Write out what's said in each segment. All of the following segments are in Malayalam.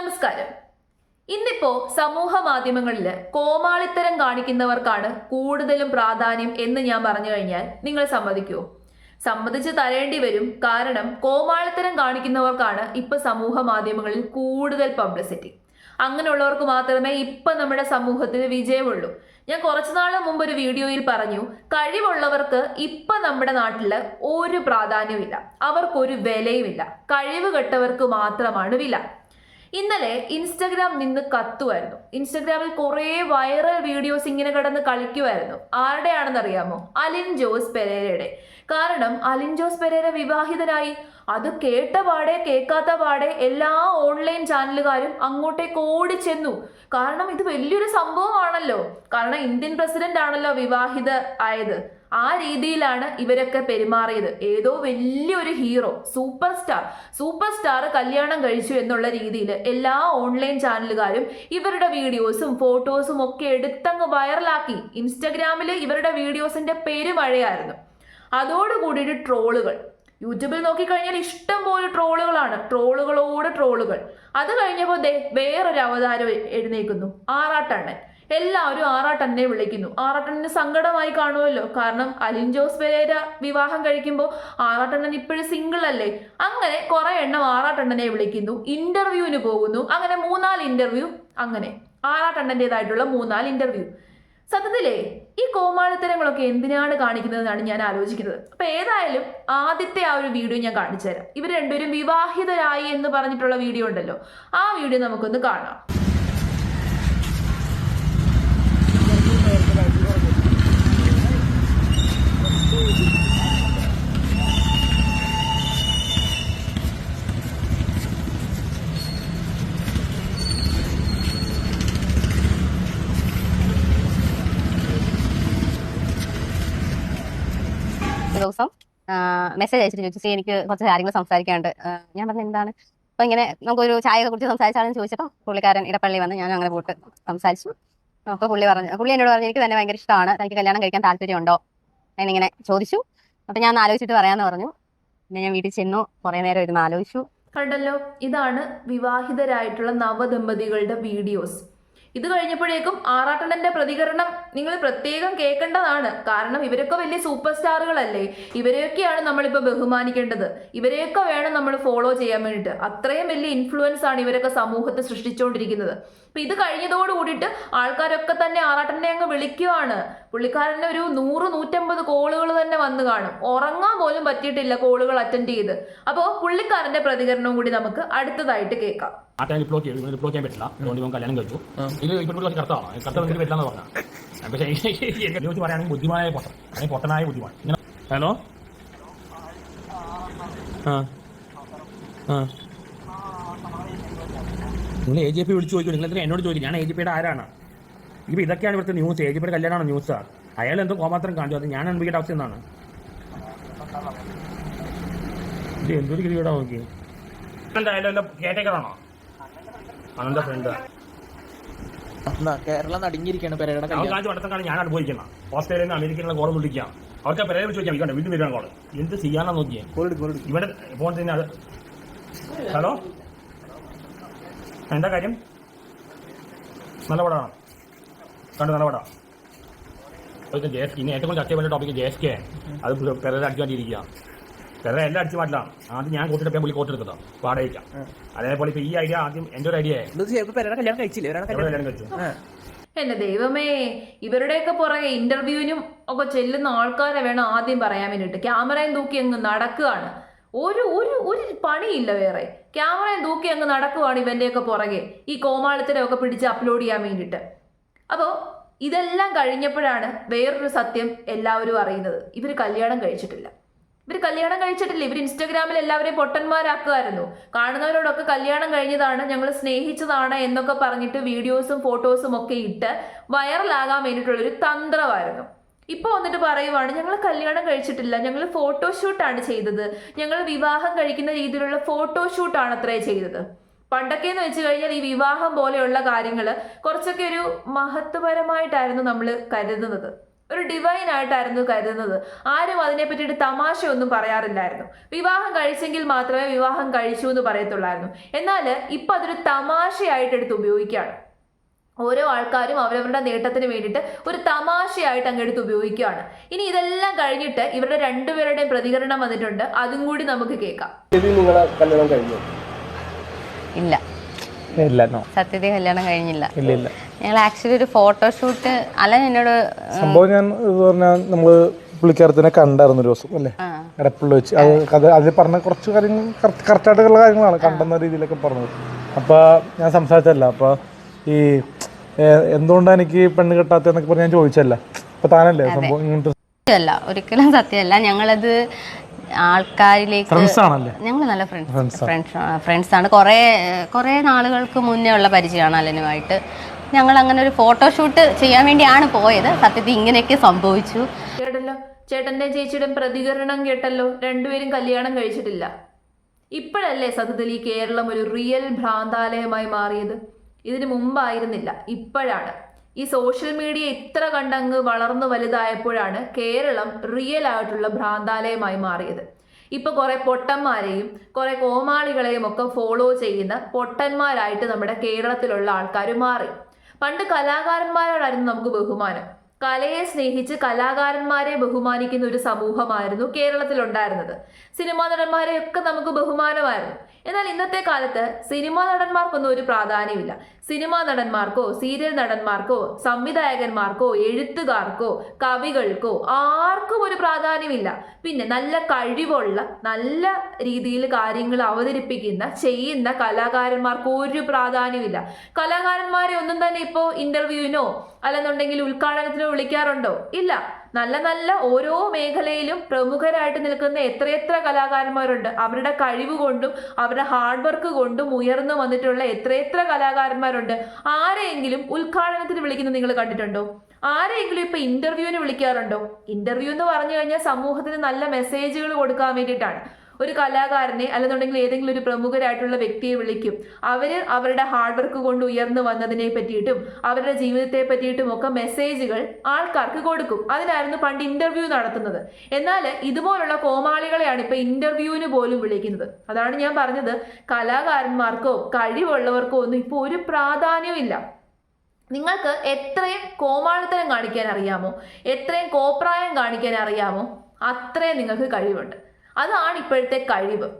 നമസ്കാരം. ഇന്നിപ്പോ സമൂഹ മാധ്യമങ്ങളിൽ കോമാളിത്തരം കാണിക്കുന്നവർക്കാണ് കൂടുതലും പ്രാധാന്യം എന്ന് ഞാൻ പറഞ്ഞു കഴിഞ്ഞാൽ നിങ്ങൾ സമ്മതിക്കുമോ സമ്മതിച്ച് തരേണ്ടി വരും കാരണം കോമാളിത്തരം കാണിക്കുന്നവർക്കാണ് ഇപ്പൊ സമൂഹ മാധ്യമങ്ങളിൽ കൂടുതൽ പബ്ലിസിറ്റി അങ്ങനെയുള്ളവർക്ക് മാത്രമേ ഇപ്പൊ നമ്മുടെ സമൂഹത്തിൽ വിജയമുള്ളൂ. ഞാൻ കുറച്ചു നാൾ മുമ്പ് ഒരു വീഡിയോയിൽ പറഞ്ഞു കഴിവുള്ളവർക്ക് ഇപ്പൊ നമ്മുടെ നാട്ടിൽ ഒരു പ്രാധാന്യമില്ല അവർക്കൊരു വിലയുമില്ല. കഴിവ് കെട്ടവർക്ക് മാത്രമാണ് വില. ഇന്നലെ ഇൻസ്റ്റഗ്രാം നിന്ന് കത്തുമായിരുന്നു ഇൻസ്റ്റഗ്രാമിൽ കുറേ വൈറൽ വീഡിയോസ് ഇങ്ങനെ കിടന്ന് കളിക്കുമായിരുന്നു ആരുടെയാണെന്ന് അറിയാമോ അലിൻ ജോസ് പെരേരയുടെ. കാരണം അലിൻ ജോസ് പെരേര വിവാഹിതനായി. അത് കേട്ട പാടെ കേൾക്കാത്ത പാടെ എല്ലാ ഓൺലൈൻ ചാനലുകാരും അങ്ങോട്ടേക്ക് ഓടി ചെന്നു കാരണം ഇത് വലിയൊരു സംഭവമാണല്ലോ. കാരണം ഇന്ത്യൻ പ്രസിഡന്റ് ആണല്ലോ വിവാഹിത ആയത്. ആ രീതിയിലാണ് ഇവരൊക്കെ പെരുമാറിയത്. ഏതോ വലിയൊരു hero super star super star കല്യാണം കഴിച്ചു എന്നുള്ള രീതിയിൽ എല്ലാ ഓൺലൈൻ ചാനലുകാരും ഇവരുടെ വീഡിയോസും ഫോട്ടോസും ഒക്കെ എടുത്തങ്ങ് വൈറലാക്കി. ഇൻസ്റ്റഗ്രാമിൽ ഇവരുടെ വീഡിയോസിന്റെ പെരുമഴയായിരുന്നു അതോടുകൂടിയിട്ട് ട്രോളുകൾ. യൂട്യൂബിൽ നോക്കിക്കഴിഞ്ഞാൽ ഇഷ്ടം പോലെ ട്രോളുകളാണ്. ട്രോളുകളോട് ട്രോളുകൾ. അത് കഴിഞ്ഞപ്പോൾ ദേ വേറൊരു അവതാരം എഴുന്നേക്കുന്നു ആറാട്ടണ്ണൻ എല്ലാവരും ആറാട്ടനെ വിളിക്കുന്നു. ആറാട്ടണ്ണന് സങ്കടമായി കാണുമല്ലോ. കാരണം അലിൻ ജോസ് പെരേര വിവാഹം കഴിക്കുമ്പോൾ ആറാട്ടണ്ണൻ ഇപ്പോഴും സിംഗിൾ അല്ലേ? അങ്ങനെ കുറെ എണ്ണം ആറാട്ടണ്ണനെ വിളിക്കുന്നു. ഇന്റർവ്യൂവിന് പോകുന്നു. അങ്ങനെ മൂന്നാൽ ഇന്റർവ്യൂ അങ്ങനെ ആറാട്ടണ്ണന്റെതായിട്ടുള്ള മൂന്നാൽ ഇന്റർവ്യൂ സത്യത്തിലേ ഈ കോമാളിത്തരങ്ങളൊക്കെ എന്തിനാണ് കാണിക്കുന്നതെന്നാണ് ഞാൻ ആലോചിക്കുന്നത്. അപ്പൊ ഏതായാലും ആദ്യത്തെ ആ ഒരു വീഡിയോ ഞാൻ കാണിച്ചു തരാം ഇവർ രണ്ടുപേരും വിവാഹിതരായി എന്ന് പറഞ്ഞിട്ടുള്ള വീഡിയോ ഉണ്ടല്ലോ. ആ വീഡിയോ നമുക്കൊന്ന് കാണാം ഒരു ദിവസം മെസ്സേജ് അയച്ചിട്ട് ചോദിച്ചു "ശ്രീ, എനിക്ക് കുറച്ച് കാര്യങ്ങൾ സംസാരിക്കാണ്ട് ഞാൻ പറഞ്ഞു എന്താണ്? അപ്പൊ ഇങ്ങനെ നമുക്കൊരു ചായയെ കുറിച്ച് സംസാരിച്ചാണെന്ന് ചോദിച്ചപ്പോൾ പുള്ളിക്കാരൻ ഇടപ്പള്ളി വന്ന് ഞാൻ അങ്ങനെ പോട്ട് സംസാരിച്ചു. അപ്പൊ പുള്ളി പറഞ്ഞു പുള്ളി എന്നോട് പറഞ്ഞു എനിക്ക് തന്നെ ഭയങ്കര ഇഷ്ടമാണ്. എനിക്ക് കല്യാണം കഴിക്കാൻ താല്പര്യമുണ്ടോ? എന്നിങ്ങനെ ചോദിച്ചു. അപ്പൊ ഞാൻ ആലോചിച്ചിട്ട് പറയാന്ന് പറഞ്ഞു. പിന്നെ ഞാൻ വീട്ടിൽ ചെന്നു കുറെ നേരം ഇരുന്ന് ആലോചിച്ചു. കണ്ടല്ലോ ഇതാണ് വിവാഹിതരായിട്ടുള്ള നവദമ്പതികളുടെ വീഡിയോസ്. ഇത് കഴിഞ്ഞപ്പോഴേക്കും ആറാട്ടണ്ണന്റെ പ്രതികരണം നിങ്ങൾ പ്രത്യേകം കേൾക്കേണ്ടതാണ്. കാരണം ഇവരൊക്കെ വലിയ സൂപ്പർ സ്റ്റാറുകളല്ലേ. ഇവരെയൊക്കെയാണ് നമ്മളിപ്പോൾ ബഹുമാനിക്കേണ്ടത്. ഇവരെയൊക്കെ വേണം നമ്മൾ ഫോളോ ചെയ്യാൻ വേണ്ടിയിട്ട്. അത്രയും വലിയ ഇൻഫ്ലുവൻസ് ആണ് ഇവരൊക്കെ സമൂഹത്തെ സൃഷ്ടിച്ചുകൊണ്ടിരിക്കുന്നത് അപ്പൊ ഇത് കഴിഞ്ഞതോട് കൂടിയിട്ട് ആൾക്കാരൊക്കെ തന്നെ ആറാട്ടനെ അങ്ങ് വിളിക്കുവാണ്. പുള്ളിക്കാരന് ഒരു നൂറ് നൂറ്റമ്പത് കോളുകൾ തന്നെ വന്നു കാണും. ഉറങ്ങാൻ പോലും പറ്റിയിട്ടില്ല കോളുകൾ അറ്റൻഡ് ചെയ്ത്. അപ്പോൾ പുള്ളിക്കാരന്റെ പ്രതികരണവും കൂടി നമുക്ക് അടുത്തതായിട്ട് കേൾക്കാം. ആ ടൈം ബ്ലോക്ക് ചെയ്തു. ബ്ലോക്ക് ചെയ്യാൻ പറ്റില്ല. അതുകൊണ്ട് ഇവൻ കല്യാണം കഴിച്ചു. ഇത് ഇപ്പോൾ കറുത്താണ് കറുത്ത എനിക്ക് പറ്റില്ല എന്ന് പറഞ്ഞാൽ പക്ഷേ വെച്ച് പറയുകയാണെങ്കിൽ ബുദ്ധിമാനായ പൊട്ടൻ. അല്ലെങ്കിൽ പൊട്ടനായ ബുദ്ധിമാൻ. ഇങ്ങനെ. ഹലോ ആ. ആ. നിങ്ങൾ എ ജി പി വിളിച്ച് ചോദിക്കും നിങ്ങൾ എന്തിനാ എന്നോട് ചോദിക്കും ഞാൻ എ ജി പിയുടെ ആരാണ്? ഇപ്പം ഇതൊക്കെയാണ് ഇവിടുത്തെ ന്യൂസ് എ ജി പിയുടെ കല്യാണമാണ് ന്യൂസ് അയാൾ എന്തോ കോമാത്രം കാണിച്ചു. അത് ഞാൻ അനുഭവിക്കേണ്ട അവസ്ഥ എന്താണ് ഇത് എന്തൊരു ഗതിയോടാ നോക്കി എന്തായാലും കേട്ടേക്കറാണോ അവന്റെ ഫ്രണ്ട് കേരളം പെരയുടെ കല്യാണം. ഞാൻ അനുഭവിക്കണം. ഓസ്ട്രേലിയയിൽ നിന്ന് അമേരിക്കയിലുള്ള കോളം വിളിക്കാം. അവർക്ക് പെരയെ വിളിച്ച് ചോദിക്കാം ഇക്കണ്ട വീണ്ടും വരാൻ കോൾ? എന്ത് ചെയ്യാനാ നോക്കിയേ? ഇവിടെ ഫോൺ തന്നെ അത് ഹലോ? എന്താ കാര്യം? നല്ല പടമാണ്? കണ്ടു നല്ല പടം. ജെ എസ് ഇനി ഏറ്റവും കൂടുതൽ ചർച്ച ചെയ്യേണ്ട ടോപ്പിക്ക് ജെ എസ് കെ അത് പെരയുടെ അടിച്ചു പെരരെ എല്ലാം അടിച്ചു മാറ്റിലാണ് ആദ്യം ഞാൻ കൂട്ടിട്ട് പുള്ളി എടുക്കട്ടോ വാടകയ്ക്കാം അതേപോലെ ഇപ്പൊ ഈ ഐഡിയ ആദ്യം എന്റെ ഒരു ഐഡിയ കല്യാണം കഴിച്ചില്ലേ? കല്യാണം കഴിച്ചു. എന്റെ ദൈവമേ ഇവരുടെയൊക്കെ പുറകെ ഇന്റർവ്യൂവിനും ഒക്കെ ചെല്ലുന്ന ആൾക്കാരെ വേണം ആദ്യം പറയാൻ വേണ്ടിയിട്ട്. ക്യാമറയും തൂക്കി അങ്ങ് നടക്കുകയാണ്. ഒരു ഒരു ഒരു പണിയില്ല വേറെ. ക്യാമറയും തൂക്കി അങ്ങ് നടക്കുവാണ് ഇവന്റെയൊക്കെ പുറകെ. ഈ കോമാളിത്തരമൊക്കെ പിടിച്ച് അപ്ലോഡ് ചെയ്യാൻ വേണ്ടിയിട്ട്. അപ്പോൾ ഇതെല്ലാം കഴിഞ്ഞപ്പോഴാണ് വേറൊരു സത്യം എല്ലാവരും അറിയുന്നത്. ഇവർ കല്യാണം കഴിച്ചിട്ടില്ല. ഇവർ കല്യാണം കഴിച്ചിട്ടില്ല. ഇവർ ഇൻസ്റ്റാഗ്രാമിൽ എല്ലാവരെയും പൊട്ടന്മാരാക്കുമായിരുന്നു കാണുന്നവരോടൊക്കെ കല്യാണം കഴിഞ്ഞതാണ് ഞങ്ങൾ സ്നേഹിച്ചതാണ് എന്നൊക്കെ പറഞ്ഞിട്ട് വീഡിയോസും ഫോട്ടോസും ഒക്കെ ഇട്ട് വൈറലാകാൻ വേണ്ടിയിട്ടുള്ളൊരു തന്ത്രമായിരുന്നു. ഇപ്പോൾ വന്നിട്ട് പറയുവാണ് ഞങ്ങൾ കല്യാണം കഴിച്ചിട്ടില്ല. ഞങ്ങൾ ഫോട്ടോഷൂട്ടാണ് ചെയ്തത്. ഞങ്ങൾ വിവാഹം കഴിക്കുന്ന രീതിയിലുള്ള ഫോട്ടോഷൂട്ടാണ് അത്രേ ചെയ്തത്. പണ്ടൊക്കെ എന്ന് വെച്ച് കഴിഞ്ഞാൽ ഈ വിവാഹം പോലെയുള്ള കാര്യങ്ങൾ കുറച്ചൊക്കെ ഒരു മഹത്വപരമായിട്ടായിരുന്നു നമ്മൾ കരുതുന്നത്. ഒരു ഡിവൈൻ ആയിട്ടായിരുന്നു കരുതുന്നത്. ആരും അതിനെ പറ്റിയിട്ട് തമാശയൊന്നും പറയാറില്ലായിരുന്നു. വിവാഹം കഴിച്ചെങ്കിൽ മാത്രമേ വിവാഹം കഴിച്ചു എന്ന് പറയത്തുള്ളായിരുന്നു. എന്നാൽ ഇപ്പം അതൊരു തമാശയായിട്ട് എടുത്ത് ഉപയോഗിക്കുകയാണ്. ഓരോ ആൾക്കാരും അവരവരുടെ നേട്ടത്തിന് വേണ്ടിയിട്ട് ഒരു തമാശയായിട്ട് അങ്ങെടുത്ത് ഉപയോഗിക്കുകയാണ്. ഇനി ഇതെല്ലാം കഴിഞ്ഞിട്ട് ഇവരുടെ രണ്ടുപേരുടെയും പ്രതികരണം വന്നിട്ടുണ്ട്. അതും കൂടി നമുക്ക് കേൾക്കാം നിങ്ങളെ കല്യാണം കഴിഞ്ഞു ഇല്ല ഇല്ല നോ സത്യത്തിൽ കല്യാണം കഴിഞ്ഞില്ല. ഇല്ല ഇല്ല. ഞങ്ങൾ ആക്ച്വലി ഒരു ഫോട്ടോഷൂട്ട് അല്ല എന്നോട് സംഭവം ഞാൻ ഇത് പറഞ്ഞാൽ നമ്മൾ പുള്ളിക്കാരത്തിനെ കണ്ടായിരുന്നു ഒരു ദിവസം അല്ലേ? ആ, വെച്ച്. അത് അത് അതിൽ പറഞ്ഞ കുറച്ച് കാര്യങ്ങൾ കറക്റ്റായിട്ടുള്ള കാര്യങ്ങളാണ് കണ്ടെന്ന രീതിയിലൊക്കെ പറഞ്ഞത്. അപ്പൊ ഞാൻ സംസാരിച്ചല്ല അപ്പൊ ഈ എന്തുകൊണ്ടാണ് എനിക്ക് പെണ്ണ് കെട്ടാത്തെന്നൊക്കെ പറഞ്ഞ് ഞാൻ ചോദിച്ചല്ല അപ്പൊ താനല്ലേ സംഭവം ഇങ്ങനത്തെ സത്യമല്ല ഒരിക്കലും സത്യമല്ല. ഞങ്ങളത് ആൾക്കാരിലേക്ക് ഫ്രണ്ട്സ് ആണല്ലേ? ഞങ്ങൾ നല്ല ഫ്രണ്ട്സ് ഫ്രണ്ട്സ് ഫ്രണ്ട്സ് ആണ്. കുറേ കുറേ നാളുകൾക്ക് മുന്നേ ഉള്ള പരിചയമാണ് അലനുമായിട്ട്. ഞങ്ങൾ അങ്ങനെ ഒരു ഫോട്ടോഷൂട്ട് ചെയ്യാൻ വേണ്ടിയാണ് പോയത്. സത്യത്തിൽ ഇങ്ങനെയൊക്കെ സംഭവിച്ചു. കേട്ടല്ലോ? ചേട്ടന്റെ ചേച്ചിയുടെ പ്രതികരണം കേട്ടല്ലോ? രണ്ടുപേരും കല്യാണം കഴിച്ചിട്ടില്ല. ഇപ്പോഴല്ലേ സത്യത്തിൽ ഈ കേരളം ഒരു റിയൽ ഭ്രാന്താലയമായി മാറിയത്? ഇതിനു മുമ്പായിരുന്നില്ല. ഇപ്പോഴാണ്. ഈ സോഷ്യൽ മീഡിയ ഇത്ര കണ്ടങ്ങ് വളർന്നു വലുതായപ്പോഴാണ് കേരളം റിയൽ ആയിട്ടുള്ള ഭ്രാന്താലയമായി മാറിയത്. ഇപ്പൊ കുറെ പൊട്ടന്മാരെയും കുറെ കോമാളികളെയും ഒക്കെ ഫോളോ ചെയ്യുന്ന പൊട്ടന്മാരായിട്ട് നമ്മുടെ കേരളത്തിലുള്ള ആൾക്കാർ മാറി. പണ്ട് കലാകാരന്മാരോടായിരുന്നു നമുക്ക് ബഹുമാനം. കലയെ സ്നേഹിച്ച് കലാകാരന്മാരെ ബഹുമാനിക്കുന്ന ഒരു സമൂഹമായിരുന്നു കേരളത്തിലുണ്ടായിരുന്നത്. സിനിമാ നടന്മാരെയൊക്കെ നമുക്ക് ബഹുമാനമായിരുന്നു. എന്നാൽ ഇന്നത്തെ കാലത്ത് സിനിമാ നടന്മാർക്കൊന്നും ഒരു പ്രാധാന്യമില്ല. സിനിമാ നടന്മാർക്കോ സീരിയൽ നടന്മാർക്കോ സംവിധായകന്മാർക്കോ എഴുത്തുകാർക്കോ കവികൾക്കോ ആർക്കും ഒരു പ്രാധാന്യമില്ല. പിന്നെ നല്ല കഴിവുള്ള നല്ല രീതിയിൽ കാര്യങ്ങൾ അവതരിപ്പിക്കുന്ന ചെയ്യുന്ന കലാകാരന്മാർക്ക് ഒരു പ്രാധാന്യമില്ല. കലാകാരന്മാരെ ഒന്നും തന്നെ ഇപ്പോൾ ഇന്റർവ്യൂവിനോ അല്ലെന്നുണ്ടെങ്കിൽ ഉദ്ഘാടനത്തിനോ വിളിക്കാറുണ്ടോ? ഇല്ല. നല്ല നല്ല ഓരോ മേഖലയിലും പ്രമുഖരായിട്ട് നിൽക്കുന്ന എത്രയെത്ര കലാകാരന്മാരുണ്ട്. അവരുടെ കഴിവ് കൊണ്ടും അവരുടെ ഹാർഡ് വർക്ക് കൊണ്ടും ഉയർന്നു വന്നിട്ടുള്ള എത്രയെത്ര കലാകാരന്മാരുണ്ട്. ആരെയെങ്കിലും ഉദ്ഘാടനത്തിന് വിളിക്കുന്നത് നിങ്ങൾ കണ്ടിട്ടുണ്ടോ? ആരെങ്കിലും ഇപ്പൊ ഇന്റർവ്യൂവിന് വിളിക്കാറുണ്ടോ? ഇന്റർവ്യൂ എന്ന് പറഞ്ഞു കഴിഞ്ഞാൽ സമൂഹത്തിന് നല്ല മെസ്സേജുകൾ കൊടുക്കാൻ വേണ്ടിയിട്ടാണ്. ഒരു കലാകാരനെ അല്ലെന്നുണ്ടെങ്കിൽ ഏതെങ്കിലും ഒരു പ്രമുഖരായിട്ടുള്ള വ്യക്തിയെ വിളിക്കും. അവർ അവരുടെ ഹാർഡ് വർക്ക് കൊണ്ട് ഉയർന്നു വന്നതിനെ പറ്റിയിട്ടും അവരുടെ ജീവിതത്തെ പറ്റിയിട്ടും ഒക്കെ മെസ്സേജുകൾ ആൾക്കാർക്ക് കൊടുക്കും. അതിനായിരുന്നു പണ്ട് ഇന്റർവ്യൂ നടത്തുന്നത്. എന്നാൽ ഇതുപോലുള്ള കോമാളികളെയാണ് ഇപ്പൊ ഇന്റർവ്യൂവിന് പോലും വിളിക്കുന്നത്. അതാണ് ഞാൻ പറഞ്ഞത്. കലാകാരന്മാർക്കോ കഴിവുള്ളവർക്കോ ഒന്നും ഇപ്പോൾ ഒരു പ്രാധാന്യവും ഇല്ല. നിങ്ങൾക്ക് എത്രയും കോമാളിത്തരം കാണിക്കാൻ അറിയാമോ? എത്രയും കോപ്രായം കാണിക്കാൻ അറിയാമോ? അത്രയും നിങ്ങൾക്ക് കഴിവുണ്ട്. അതാണ് ഇപ്പോഴത്തെ കഴിവ്.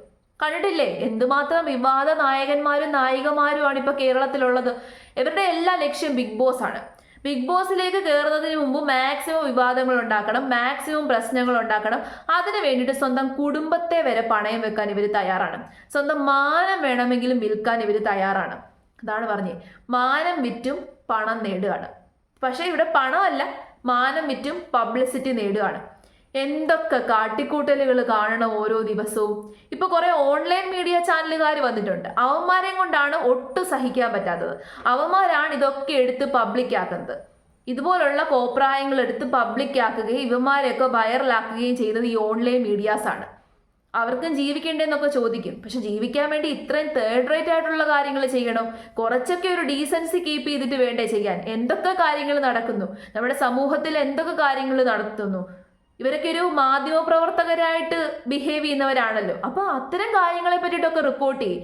കണ്ടിട്ടില്ലേ? എന്തുമാത്രം വിവാദ നായകന്മാരും നായികമാരുമാണ് ഇപ്പോൾ കേരളത്തിലുള്ളത്. ഇവരുടെ എല്ലാ ലക്ഷ്യം ബിഗ് ബോസ് ആണ്. ബിഗ് ബോസിലേക്ക് കയറുന്നതിന് മുമ്പ് മാക്സിമം വിവാദങ്ങൾ ഉണ്ടാക്കണം മാക്സിമം പ്രശ്നങ്ങൾ ഉണ്ടാക്കണം. അതിന് വേണ്ടിയിട്ട് സ്വന്തം കുടുംബത്തെ വരെ പണയം വെക്കാൻ ഇവർ തയ്യാറാണ്. സ്വന്തം മാനം വേണമെങ്കിലും വിൽക്കാൻ ഇവർ തയ്യാറാണ്. അതാണ് പറഞ്ഞേ. മാനം വിറ്റും പണം നേടുകയാണ്. പക്ഷേ ഇവിടെ പണമല്ല മാനം വിറ്റും പബ്ലിസിറ്റി നേടുകയാണ്. എന്തൊക്കെ കാട്ടിക്കൂട്ടലുകൾ കാണണം ഓരോ ദിവസവും? ഇപ്പൊ കുറെ ഓൺലൈൻ മീഡിയ ചാനലുകാർ വന്നിട്ടുണ്ട്. അവന്മാരെയും കൊണ്ടാണ് ഒട്ടും സഹിക്കാൻ പറ്റാത്തത്. അവന്മാരാണ് ഇതൊക്കെ എടുത്ത് പബ്ലിക് ആക്കുന്നത്. ഇതുപോലുള്ള കോപ്രായങ്ങൾ എടുത്ത് പബ്ലിക് ആക്കുകയും ഇവന്മാരെയൊക്കെ വൈറലാക്കുകയും ചെയ്യുന്നത് ഈ ഓൺലൈൻ മീഡിയാസ് ആണ്. അവർക്കും ജീവിക്കേണ്ടെന്നൊക്കെ ചോദിക്കും. പക്ഷെ ജീവിക്കാൻ വേണ്ടി ഇത്രയും തേർഡ് റേറ്റ് ആയിട്ടുള്ള കാര്യങ്ങൾ ചെയ്യണം. കുറച്ചൊക്കെ ഒരു ഡീസൻസി കീപ്പ് ചെയ്തിട്ട് വേണ്ടേ ചെയ്യാൻ. എന്തൊക്കെ കാര്യങ്ങൾ നടക്കുന്നു? നമ്മുടെ സമൂഹത്തിൽ എന്തൊക്കെ കാര്യങ്ങൾ നടത്തുന്നു? ഇവരൊക്കെ ഒരു മാധ്യമ പ്രവർത്തകരായിട്ട് ബിഹേവ് ചെയ്യുന്നവരാണല്ലോ. അപ്പോൾ അത്തരം കാര്യങ്ങളെ പറ്റിയിട്ടൊക്കെ റിപ്പോർട്ട് ചെയ്യും.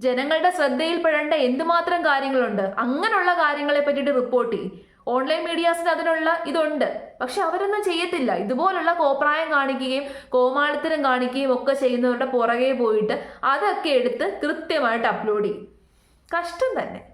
ജനങ്ങളുടെ ശ്രദ്ധയിൽപ്പെടേണ്ട എന്തുമാത്രം കാര്യങ്ങളുണ്ട്? അങ്ങനെയുള്ള കാര്യങ്ങളെ പറ്റിയിട്ട് റിപ്പോർട്ട് ചെയ്യും. ഓൺലൈൻ മീഡിയാസിന് അതിനുള്ള ഇതുണ്ട്. പക്ഷെ അവരൊന്നും ചെയ്യത്തില്ല. ഇതുപോലുള്ള കോപ്രായം കാണിക്കുകയും കോമാളിത്തരം കാണിക്കുകയും ഒക്കെ ചെയ്യുന്നവരുടെ പുറകെ പോയിട്ട് അതൊക്കെ എടുത്ത് കൃത്യമായിട്ട് അപ്ലോഡ് ചെയ്യും. കഷ്ടം തന്നെ.